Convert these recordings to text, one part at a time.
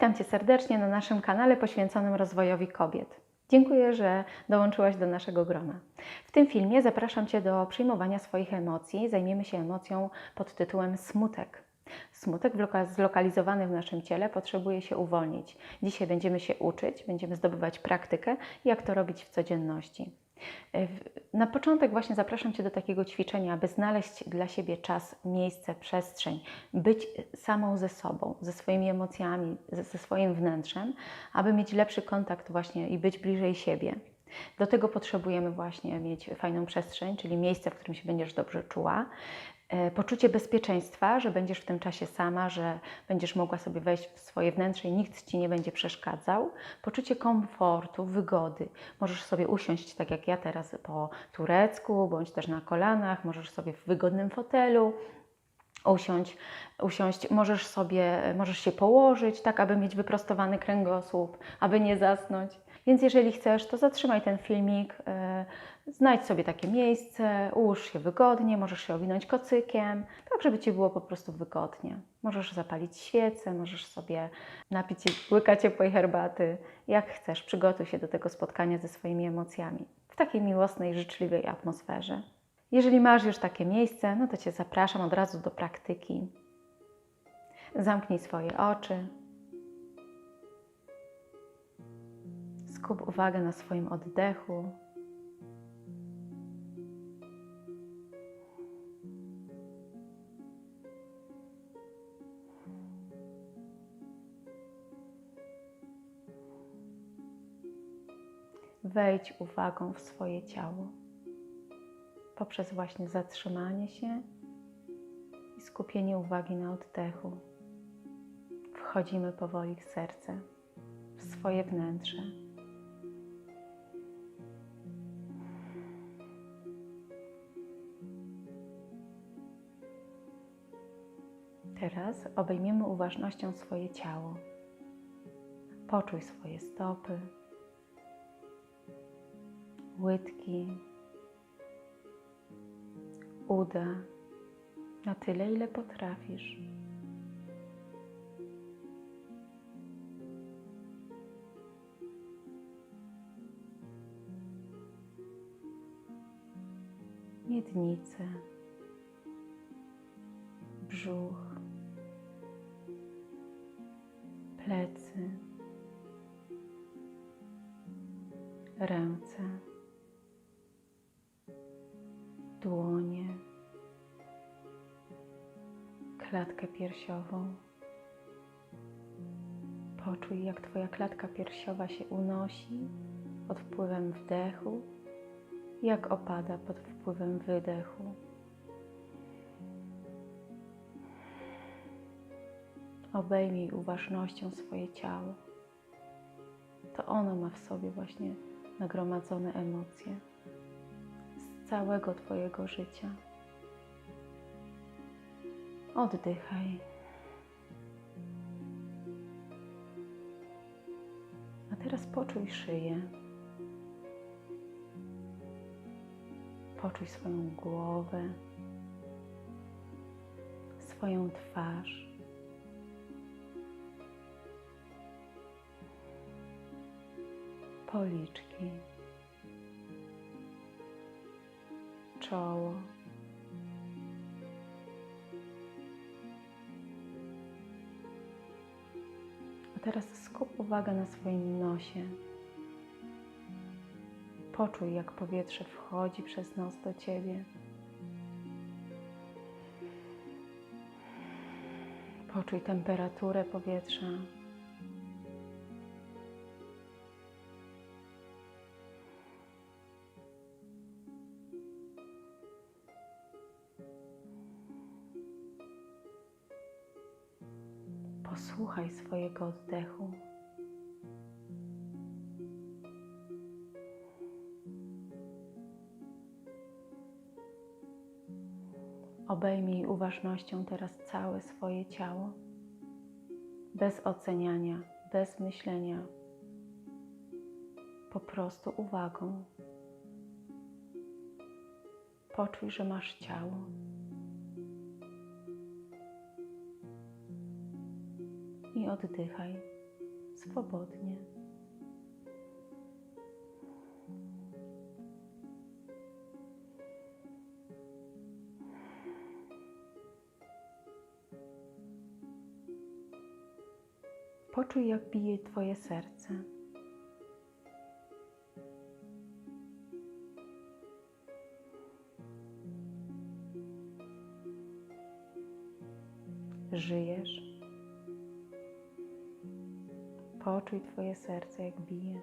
Witam Cię serdecznie na naszym kanale poświęconym rozwojowi kobiet. Dziękuję, że dołączyłaś do naszego grona. W tym filmie zapraszam Cię do przyjmowania swoich emocji. Zajmiemy się emocją pod tytułem smutek. Smutek zlokalizowany w naszym ciele potrzebuje się uwolnić. Dzisiaj będziemy się uczyć, będziemy zdobywać praktykę, jak to robić w codzienności. W- Na początek właśnie zapraszam Cię do takiego ćwiczenia, aby znaleźć dla siebie czas, miejsce, przestrzeń, być samą ze sobą, ze swoimi emocjami, ze, ze swoim wnętrzem, aby mieć lepszy kontakt właśnie i być bliżej siebie. Do tego potrzebujemy właśnie mieć fajną przestrzeń, czyli miejsce, w którym się będziesz dobrze czuła. E, Poczucie bezpieczeństwa, że będziesz w tym czasie sama, że będziesz mogła sobie wejść w swoje wnętrze i nikt ci nie będzie przeszkadzał. Poczucie komfortu, wygody. Możesz sobie usiąść tak jak ja teraz po turecku, bądź też na kolanach, możesz sobie w wygodnym fotelu usiąść, usiąść. Możesz sobie, możesz się położyć, tak aby mieć wyprostowany kręgosłup, aby nie zasnąć. Więc jeżeli chcesz, to zatrzymaj ten filmik, yy, znajdź sobie takie miejsce, ułóż się wygodnie, możesz się owinąć kocykiem, tak żeby Ci było po prostu wygodnie. Możesz zapalić świecę, możesz sobie napić łyka ciepłej herbaty, jak chcesz. Przygotuj się do tego spotkania ze swoimi emocjami w takiej miłosnej, życzliwej atmosferze. Jeżeli masz już takie miejsce, no to Cię zapraszam od razu do praktyki. Zamknij swoje oczy. Skup uwagę na swoim oddechu. Wejdź uwagą w swoje ciało poprzez właśnie zatrzymanie się i skupienie uwagi na oddechu. Wchodzimy powoli w serce, w swoje wnętrze. Teraz obejmiemy uważnością swoje ciało. Poczuj swoje stopy, łydki, uda na tyle, ile potrafisz. Miednice, brzuch, plecy, ręce, klatkę piersiową. Poczuj, jak Twoja klatka piersiowa się unosi pod wpływem wdechu, jak opada pod wpływem wydechu. Obejmij uważnością swoje ciało. To ono ma w sobie właśnie nagromadzone emocje z całego Twojego życia. Oddychaj. A teraz poczuj szyję. Poczuj swoją głowę, swoją twarz. Policzki, czoło. Teraz skup uwagę na swoim nosie. Poczuj, jak powietrze wchodzi przez nos do ciebie. Poczuj temperaturę powietrza. Posłuchaj swojego oddechu. Obejmij uważnością teraz całe swoje ciało, bez oceniania, bez myślenia, po prostu uwagą. Poczuj, że masz ciało. I oddychaj swobodnie. Poczuj, jak bije Twoje serce. Poczuj Twoje serce, jak bije.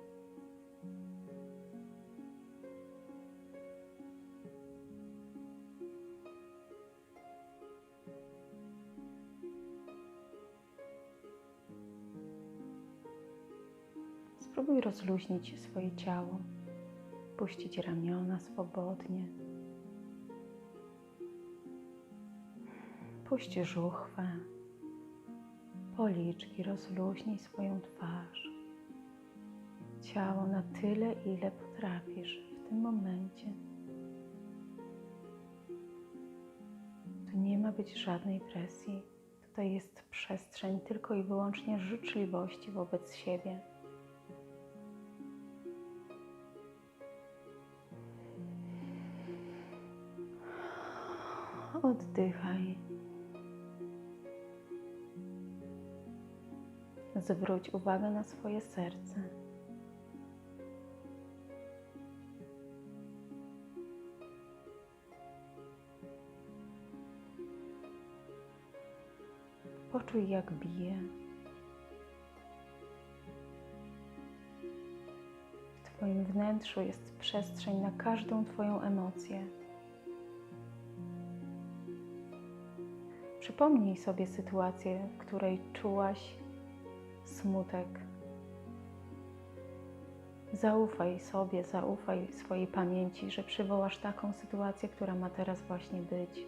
Spróbuj rozluźnić swoje ciało, puścić ramiona swobodnie. Puść żuchwę, policzki, rozluźnij swoją twarz. Ciało na tyle, ile potrafisz w tym momencie. Tu nie ma być żadnej presji. Tutaj jest przestrzeń tylko i wyłącznie życzliwości wobec siebie. Oddychaj. Zwróć uwagę na swoje serce. Poczuj, jak bije. W Twoim wnętrzu jest przestrzeń na każdą Twoją emocję. Przypomnij sobie sytuację, w której czułaś smutek. Zaufaj sobie, zaufaj swojej pamięci, że przywołasz taką sytuację, która ma teraz właśnie być.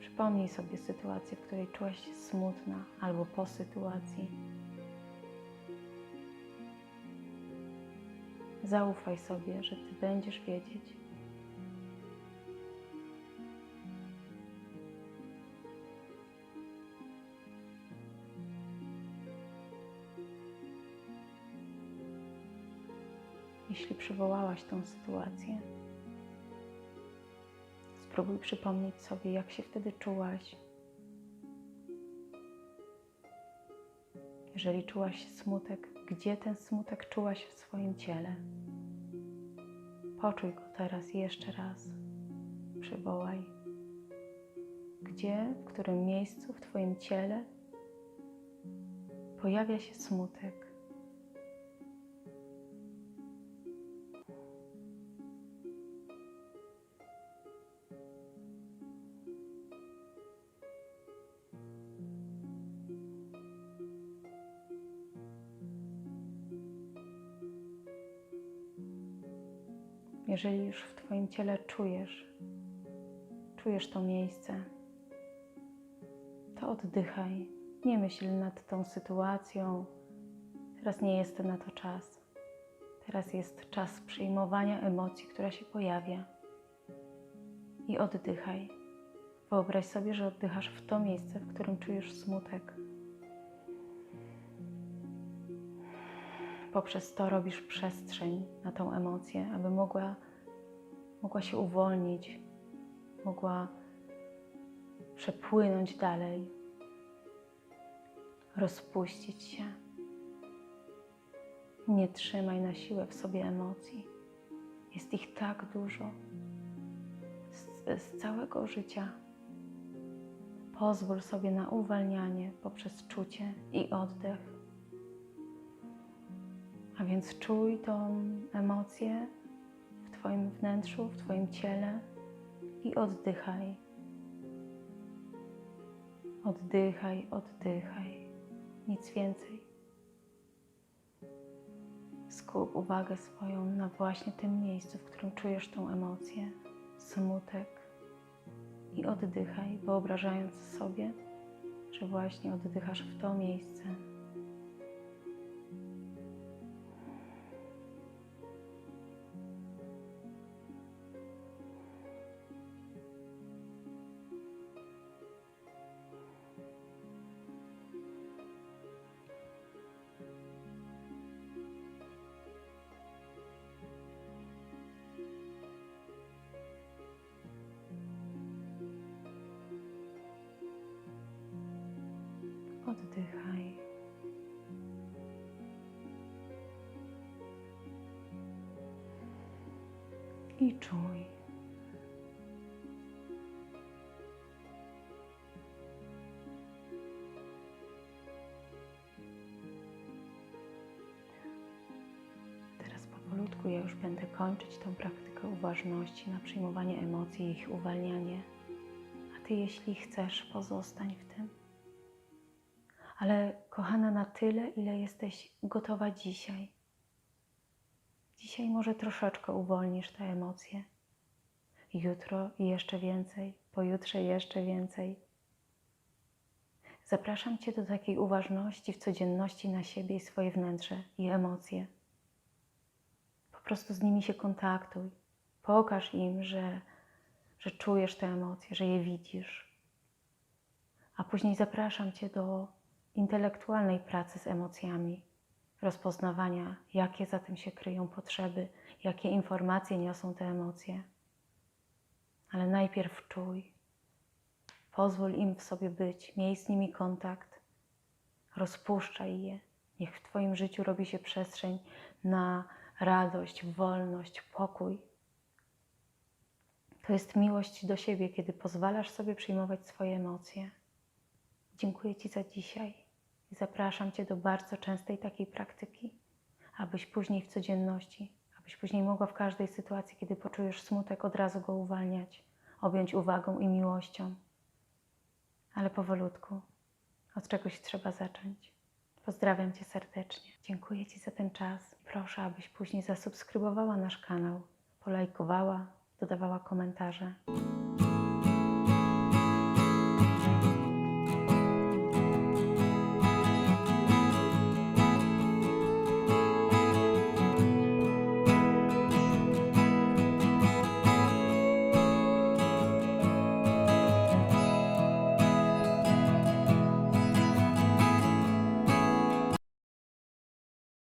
Przypomnij sobie sytuację, w której czułaś się smutna albo po sytuacji. Zaufaj sobie, że Ty będziesz wiedzieć, jeśli przywołałaś tą sytuację. Spróbuj przypomnieć sobie, jak się wtedy czułaś. Jeżeli czułaś smutek, gdzie ten smutek czułaś w swoim ciele? Poczuj go teraz jeszcze raz. Przywołaj. Gdzie, w którym miejscu w Twoim ciele pojawia się smutek? Jeżeli już w Twoim ciele czujesz, czujesz to miejsce, to oddychaj. Nie myśl nad tą sytuacją. Teraz nie jest na to czas. Teraz jest czas przyjmowania emocji, która się pojawia. I oddychaj. Wyobraź sobie, że oddychasz w to miejsce, w którym czujesz smutek. Poprzez to robisz przestrzeń na tą emocję, aby mogła, mogła się uwolnić, mogła przepłynąć dalej, rozpuścić się. Nie trzymaj na siłę w sobie emocji. Jest ich tak dużo z, z całego życia. Pozwól sobie na uwalnianie poprzez czucie i oddech. A więc czuj tą emocję Twoim wnętrzu, w Twoim ciele i oddychaj. Oddychaj, oddychaj. Nic więcej. Skup uwagę swoją na właśnie tym miejscu, w którym czujesz tą emocję, smutek. I oddychaj, wyobrażając sobie, że właśnie oddychasz w to miejsce. Oddychaj. I czuj. Teraz powolutku ja już będę kończyć tą praktykę uważności na przyjmowanie emocji i ich uwalnianie. A Ty, jeśli chcesz, pozostań w tym. Ale kochana, na tyle, ile jesteś gotowa dzisiaj. Dzisiaj może troszeczkę uwolnisz te emocje. Jutro jeszcze więcej, pojutrze jeszcze więcej. Zapraszam Cię do takiej uważności w codzienności na siebie i swoje wnętrze i emocje. Po prostu z nimi się kontaktuj. Pokaż im, że, że czujesz te emocje, że je widzisz. A później zapraszam Cię do intelektualnej pracy z emocjami, rozpoznawania, jakie za tym się kryją potrzeby, jakie informacje niosą te emocje. Ale najpierw czuj, pozwól im w sobie być, miej z nimi kontakt, rozpuszczaj je. Niech w Twoim życiu robi się przestrzeń na radość, wolność, pokój. To jest miłość do siebie, kiedy pozwalasz sobie przyjmować swoje emocje. Dziękuję Ci za dzisiaj zapraszam Cię do bardzo częstej takiej praktyki, abyś później w codzienności, abyś później mogła w każdej sytuacji, kiedy poczujesz smutek, od razu go uwalniać, objąć uwagą i miłością. Ale powolutku, od czegoś trzeba zacząć. Pozdrawiam Cię serdecznie. Dziękuję Ci za ten czas. Proszę, abyś później zasubskrybowała nasz kanał, polajkowała, dodawała komentarze.